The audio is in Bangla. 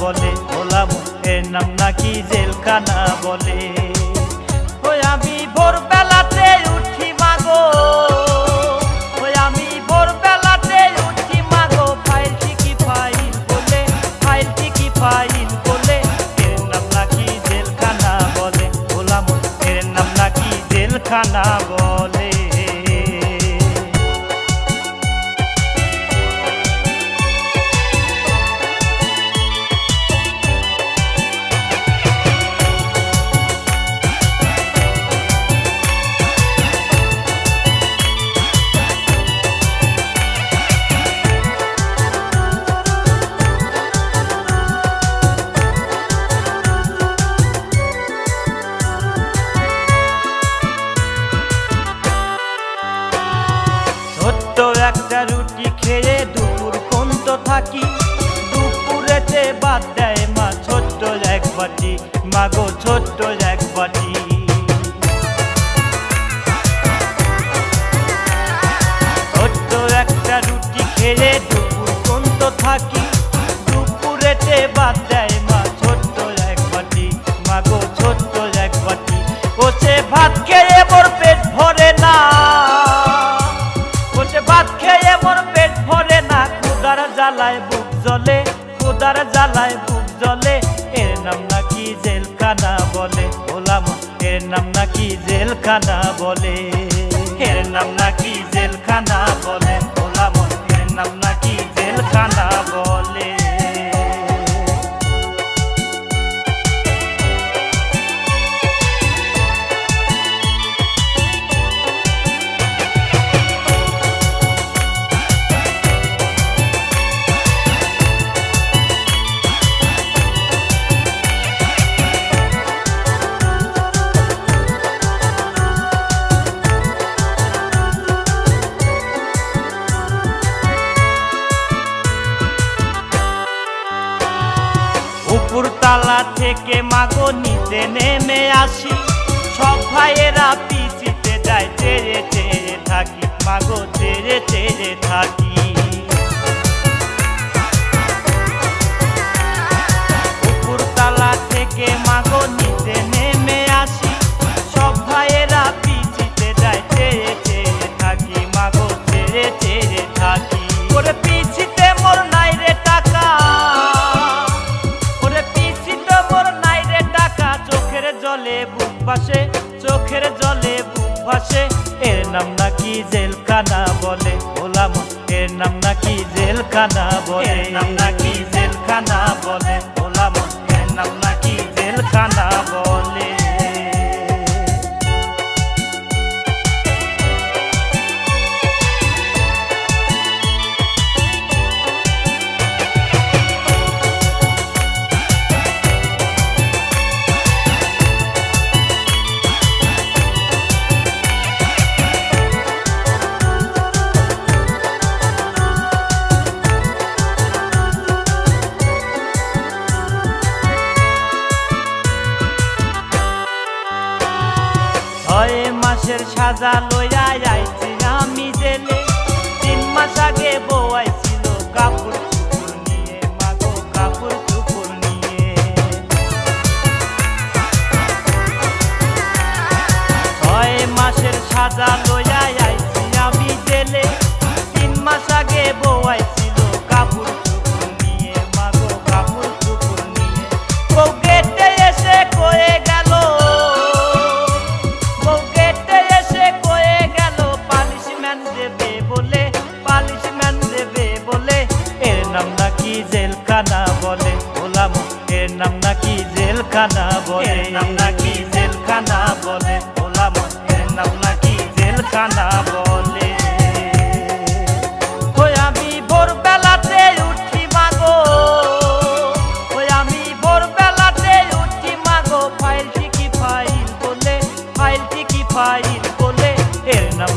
বলে? ভোলা এর নাম নাকি জেলখানা বলে? ওই আমি ভোরবেলাতে উঠি মাগো ওই আমি ভোরবেলাতে উঠি মাগো ফাইল ঠিকই ফাইল বলে, ফাইল ঠিকই ফাইল বলে। এর নাম নাকি জেলখানা বলে? ভোলা এর নাম নাকি জেলখানা বলে? একটা রুটি খেয়ে দুপুর থাকি। দুপুরেতে বাদ দেয় মা ছোট্ট এক বাটি। মাগো ছোট্ট এক বাটি। ছোট্ট একটা রুটি খেয়ে দুপুর থাকি। দুপুরেতে বাদ দেয় মা ছোট্ট এক বাটি। মাগো ছোট্ট এক বাটি। ও সে ভাত খেয়ে জ্বালায় বুক জলে এর নাম নাকি জেলখানা বলে? বললাম এর নাম নাকি জেলখানা বলে? এর নাম নাকি জেলখানা বলে? বললাম এর নাম নাকি জেলখানা বলে? তালা থেকে মাগো নিচে নেমে আসি। সব ভাইয়েরা পিছিতে যায় চেয়ে চেয়ে থাকি। মাগো চেয়ে চেয়ে থাকি। জলে বুক ভাসে, চোখের জলে বুক ভাসে। এর নাম নাকি জেলখানা বলে বলাম এর নাম নাকি জেলখানা বলে। নাম সাজা লইয়া আইছি আমি জেলে। তিন মাস আগে বউ আইছিল, কাপড় সাজা আইছি আমি জেলে। তিন মাস আগে নাকি জেলখানা বলে? বলাম এর নাম নাকি জেলখানা বলে? নাম নাকি জেলখানা বলে? বলাম এর নাম নাকি জেলখানা বলে? ফাইল বলে ফাইল ঠিকই ফাইল বলে। এর নাম